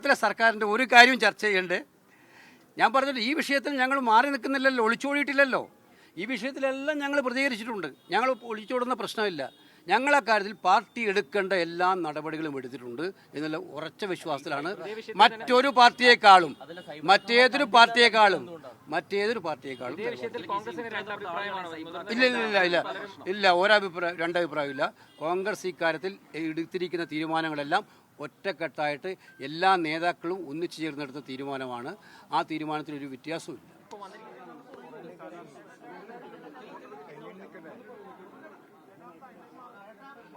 കേരളത്തിലെ സർക്കാരിന്റെ ഒരു കാര്യവും ചർച്ച ചെയ്യണ്ടേ. ഞാൻ പറഞ്ഞിട്ട് ഈ വിഷയത്തിൽ ഞങ്ങൾ മാറി നിൽക്കുന്നില്ലല്ലോ ഒളിച്ചോടിയിട്ടില്ലല്ലോ. ഈ വിഷയത്തിലെല്ലാം ഞങ്ങൾ പ്രതികരിച്ചിട്ടുണ്ട്. ഞങ്ങൾ ഒളിച്ചോടുന്ന പ്രശ്നമില്ല. ഞങ്ങളെ കാര്യത്തിൽ പാർട്ടി എടുക്കേണ്ട എല്ലാ നടപടികളും എടുത്തിട്ടുണ്ട് എന്നുള്ള ഉറച്ച വിശ്വാസത്തിലാണ് മറ്റൊരു പാർട്ടിയെക്കാളും മറ്റേതൊരു പാർട്ടിയെക്കാളും മറ്റേതൊരു പാർട്ടിയെക്കാളും ഇല്ല ഇല്ല ഇല്ല ഇല്ല. ഇല്ല ഒരഭിപ്രായം രണ്ടഭിപ്രായമില്ല. കോൺഗ്രസ് ഇക്കാര്യത്തിൽ എടുത്തിരിക്കുന്ന തീരുമാനങ്ങളെല്ലാം ഒറ്റക്കെട്ടായിട്ട് എല്ലാ നേതാക്കളും ഒന്നിച്ചു ചേർന്നെടുത്ത തീരുമാനമാണ്. ആ തീരുമാനത്തിൽ ഒരു വ്യത്യാസവും ഇല്ല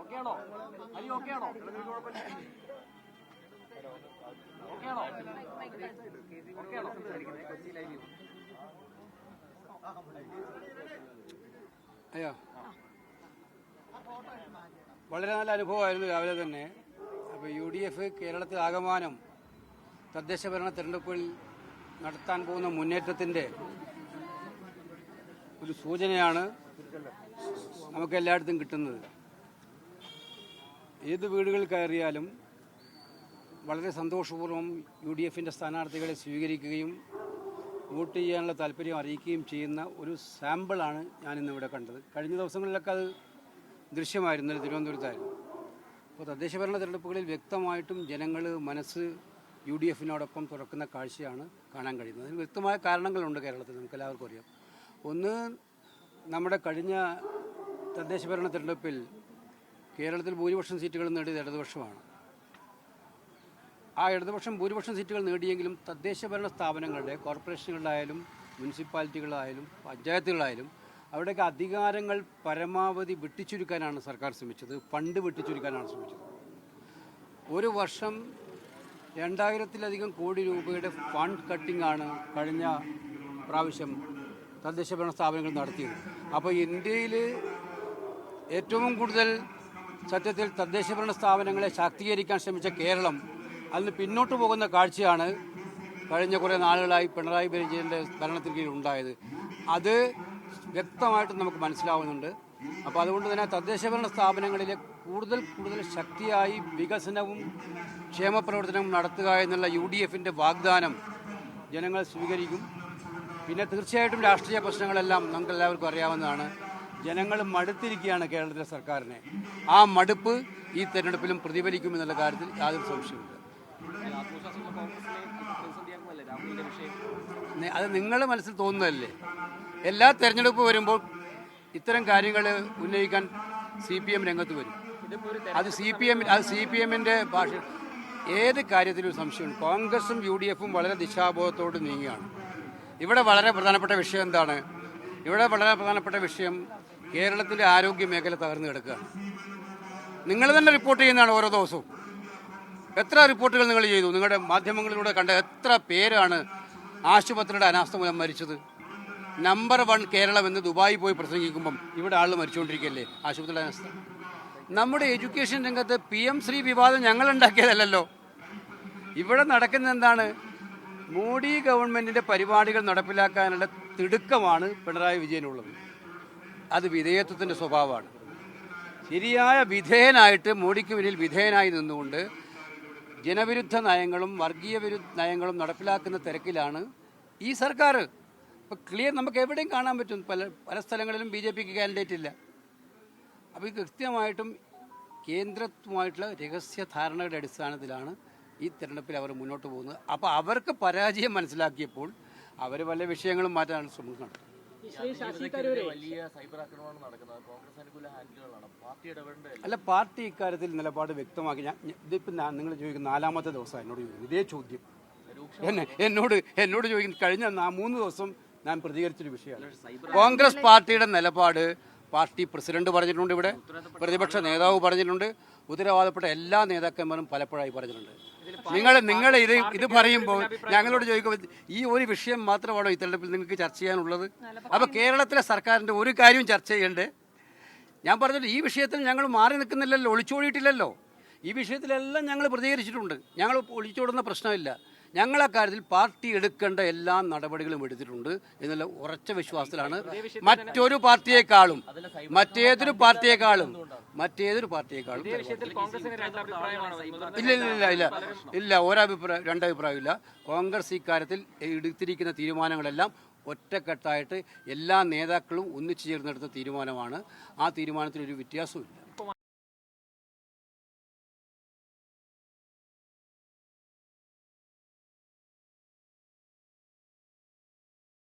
ഓക്കെയാണോ? അരി ഓക്കെയാണോ? ഓക്കെയാണോ? ഓക്കെയാണോ? അയ്യോ. വളരെ നല്ല അനുഭവമായിരുന്നു രാവിലെ തന്നെ. യു ഡി എഫ് കേരളത്തിൽ ആകമാനം തദ്ദേശ ഭരണ തെരഞ്ഞെടുപ്പിൽ നടത്താൻ പോകുന്ന മുന്നേറ്റത്തിന്റെ ഒരു സൂചനയാണ് നമുക്ക് എല്ലായിടത്തും കിട്ടുന്നത്. ഏത് വീടുകളിൽ കയറിയാലും വളരെ സന്തോഷപൂർവം യു ഡി എഫിന്റെ സ്ഥാനാർത്ഥികളെ സ്വീകരിക്കുകയും വോട്ട് ചെയ്യാനുള്ള താല്പര്യം അറിയിക്കുകയും ചെയ്യുന്ന ഒരു സാമ്പിളാണ് ഞാനിന്നിവിടെ കണ്ടത്. കഴിഞ്ഞ ദിവസങ്ങളിലൊക്കെ അത് ദൃശ്യമായിരുന്നു തിരുവനന്തപുരത്തായിരുന്നു. അപ്പോൾ തദ്ദേശഭരണ തെരഞ്ഞെടുപ്പുകളിൽ വ്യക്തമായിട്ടും ജനങ്ങൾ മനസ്സ് യു ഡി എഫിനോടൊപ്പം തുറക്കുന്ന കാഴ്ചയാണ് കാണാൻ കഴിയുന്നത്. അതിന് വ്യക്തമായ കാരണങ്ങളുണ്ട് കേരളത്തിൽ നമുക്ക് എല്ലാവർക്കും അറിയാം. ഒന്ന് നമ്മുടെ കഴിഞ്ഞ തദ്ദേശഭരണ തെരഞ്ഞെടുപ്പിൽ കേരളത്തിൽ ഭൂരിപക്ഷം സീറ്റുകൾ നേടിയത് ഇടതുപക്ഷമാണ്. ആ ഇടതുപക്ഷം ഭൂരിപക്ഷം സീറ്റുകൾ നേടിയെങ്കിലും തദ്ദേശഭരണ സ്ഥാപനങ്ങളുടെ കോർപ്പറേഷനുകളിലായാലും മുനിസിപ്പാലിറ്റികളായാലും പഞ്ചായത്തുകളായാലും അവിടെയൊക്കെ അധികാരങ്ങൾ പരമാവധി വെട്ടിച്ചുരുക്കാനാണ് സർക്കാർ ശ്രമിച്ചത് ഫണ്ട് വെട്ടിച്ചുരുക്കാനാണ് ശ്രമിച്ചത്. ഒരു വർഷം രണ്ടായിരത്തിലധികം കോടി രൂപയുടെ ഫണ്ട് കട്ടിംഗ് ആണ് കഴിഞ്ഞ പ്രാവശ്യം തദ്ദേശ ഭരണ സ്ഥാപനങ്ങൾ നടത്തിയത്. അപ്പോൾ ഇന്ത്യയിൽ ഏറ്റവും കൂടുതൽ സത്യത്തിൽ തദ്ദേശ ഭരണ സ്ഥാപനങ്ങളെ ശാക്തീകരിക്കാൻ ശ്രമിച്ച കേരളം അതിന് പിന്നോട്ട് പോകുന്ന കാഴ്ചയാണ് കഴിഞ്ഞ കുറേ നാളുകളായി പിണറായി വിജയന്റെ ഭരണത്തിൽ കീഴിൽ ഉണ്ടായത്. അത് വ്യക്തമായിട്ട് നമുക്ക് മനസ്സിലാവുന്നുണ്ട്. അപ്പോൾ അതുകൊണ്ട് തന്നെ തദ്ദേശ ഭരണ സ്ഥാപനങ്ങളിലെ കൂടുതൽ കൂടുതൽ ശക്തിയായി വികസനവും ക്ഷേമപ്രവർത്തനവും നടത്തുക എന്നുള്ള യു ഡി എഫിന്റെ വാഗ്ദാനം ജനങ്ങൾ സ്വീകരിക്കും. പിന്നെ തീർച്ചയായിട്ടും രാഷ്ട്രീയ പ്രശ്നങ്ങളെല്ലാം നമുക്ക് എല്ലാവർക്കും അറിയാവുന്നതാണ്. ജനങ്ങൾ മടുത്തിരിക്കുകയാണ് കേരളത്തിലെ സർക്കാരിനെ. ആ മടുപ്പ് ഈ തെരഞ്ഞെടുപ്പിലും പ്രതിഫലിക്കുമെന്നുള്ള കാര്യത്തിൽ യാതൊരു സംശയമില്ല അത് നിങ്ങളുടെ മനസ്സിൽ തോന്നുന്നതല്ലേ? എല്ലാ തെരഞ്ഞെടുപ്പ് വരുമ്പോൾ ഇത്തരം കാര്യങ്ങൾ ഉന്നയിക്കാൻ സി പി എം രംഗത്ത് വരും. അത് സി പി എം അത് സി പി എമ്മിന്റെ ഭാഷ ഏത് കാര്യത്തിലും സംശയമുണ്ട്. കോൺഗ്രസും യു ഡി എഫും വളരെ ദിശാബോധത്തോട് നീങ്ങുകയാണ്. ഇവിടെ വളരെ പ്രധാനപ്പെട്ട വിഷയം എന്താണ്? ഇവിടെ വളരെ പ്രധാനപ്പെട്ട വിഷയം കേരളത്തിന്റെ ആരോഗ്യ മേഖല തകർന്നു കിടക്കുകയാണ് നിങ്ങൾ തന്നെ റിപ്പോർട്ട് ചെയ്യുന്നതാണ് ഓരോ ദിവസവും. എത്ര റിപ്പോർട്ടുകൾ നിങ്ങൾ ചെയ്തു? നിങ്ങളുടെ മാധ്യമങ്ങളിലൂടെ കണ്ട എത്ര പേരാണ് ആശുപത്രിയുടെ അനാസ്ഥ മൂലം മരിച്ചത്. നമ്പർ വൺ കേരളം എന്ന് ദുബായി പോയി പ്രസംഗിക്കുമ്പം ഇവിടെ ആൾ മരിച്ചുകൊണ്ടിരിക്കുകയല്ലേ? ആശുപത്രിയുടെ അനാസ്ഥ. നമ്മുടെ എഡ്യൂക്കേഷൻ രംഗത്ത് പി എം ശ്രീ വിവാദം ഞങ്ങൾ ഉണ്ടാക്കിയതല്ലല്ലോ. ഇവിടെ നടക്കുന്ന എന്താണ്? മോഡി ഗവൺമെന്റിന്റെ പരിപാടികൾ നടപ്പിലാക്കാനുള്ള തിടുക്കമാണ് പിണറായി വിജയനുള്ളത്. അത് വിധേയത്വത്തിന്റെ സ്വഭാവമാണ്. ശരിയായ വിധേയനായിട്ട് മോഡിക്ക് മുന്നിൽ വിധേയനായി നിന്നുകൊണ്ട് ജനവിരുദ്ധ നയങ്ങളും വർഗീയ വിരുദ്ധ നയങ്ങളും നടപ്പിലാക്കുന്ന തിരക്കിലാണ് ഈ സർക്കാർ. ഇപ്പോൾ ക്ലിയർ നമുക്ക് എവിടെയും കാണാൻ പറ്റും. പല പല സ്ഥലങ്ങളിലും ബി ജെ പിക്ക് കാൻഡിഡേറ്റ് ഇല്ല. അപ്പോൾ ഇത് കൃത്യമായിട്ടും കേന്ദ്രത്തുമായിട്ടുള്ള രഹസ്യ ധാരണയുടെ അടിസ്ഥാനത്തിലാണ് ഈ തിരഞ്ഞെടുപ്പിൽ അവർ മുന്നോട്ട് പോകുന്നത്. അപ്പോൾ അവർക്ക് പരാജയം മനസ്സിലാക്കിയപ്പോൾ അവർ പല വിഷയങ്ങളും മാറ്റാനുള്ള ശ്രമം നടത്തും അല്ല പാർട്ടി ഇക്കാര്യത്തിൽ നിലപാട് വ്യക്തമാക്കി. ഞാൻ ഇതിപ്പം ഇതിപ്പോൾ നിങ്ങൾ ചോദിക്കുന്ന നാലാമത്തെ ദിവസം എന്നോട് ചോദിക്കുന്നു. ഇതേ ചോദ്യം. എന്നെ എന്നോട് എന്നോട് ചോദിക്കുന്നു. കഴിഞ്ഞ നാ- മൂന്ന് ദിവസം ഞാൻ പ്രതികരിച്ചൊരു വിഷയമാണ്. കോൺഗ്രസ് പാർട്ടിയുടെ നിലപാട് പാർട്ടി പ്രസിഡന്റ് പറഞ്ഞിട്ടുണ്ട് ഇവിടെ. പ്രതിപക്ഷ നേതാവ് പറഞ്ഞിട്ടുണ്ട്. ഉത്തരവാദപ്പെട്ട എല്ലാ നേതാക്കന്മാരും പലപ്പോഴായി പറഞ്ഞിട്ടുണ്ട്. നിങ്ങൾ നിങ്ങൾ ഇത് ഇത് പറയുമ്പോൾ ഞങ്ങളോട് ചോദിക്കുമ്പോൾ ഈ ഒരു വിഷയം മാത്രമാണോ ഈ തെരഞ്ഞെടുപ്പിൽ നിങ്ങൾക്ക് ചർച്ച ചെയ്യാനുള്ളത്? അപ്പോൾ കേരളത്തിലെ സർക്കാരിന്റെ ഒരു കാര്യവും ചർച്ച ചെയ്യണ്ടേ? ഞാൻ പറഞ്ഞത് ഈ വിഷയത്തിൽ ഞങ്ങൾ മാറി നിൽക്കുന്നില്ലല്ലോ ഒളിച്ചോടിയിട്ടില്ലല്ലോ. ഈ വിഷയത്തിലെല്ലാം ഞങ്ങൾ പ്രതികരിച്ചിട്ടുണ്ട്. ഞങ്ങൾ ഒളിച്ചോടുന്ന പ്രശ്നമില്ല. ഞങ്ങളെ കാര്യത്തിൽ പാർട്ടി എടുക്കേണ്ട എല്ലാ നടപടികളും എടുത്തിട്ടുണ്ട് എന്നുള്ള ഉറച്ച വിശ്വാസത്തിലാണ് മറ്റൊരു പാർട്ടിയെക്കാളും മറ്റേതൊരു പാർട്ടിയെക്കാളും മറ്റേതൊരു പാർട്ടിയെക്കാളും ഇല്ല ഇല്ല ഇല്ല ഇല്ല. ഇല്ല ഒരഭിപ്രായം രണ്ടഭിപ്രായമില്ല. കോൺഗ്രസ് ഇക്കാര്യത്തിൽ എടുത്തിരിക്കുന്ന തീരുമാനങ്ങളെല്ലാം ഒറ്റക്കെട്ടായിട്ട് എല്ലാ നേതാക്കളും ഒന്നിച്ചു ചേർന്നെടുത്ത തീരുമാനമാണ്. ആ തീരുമാനത്തിൽ ഒരു വ്യത്യാസവും ഇല്ല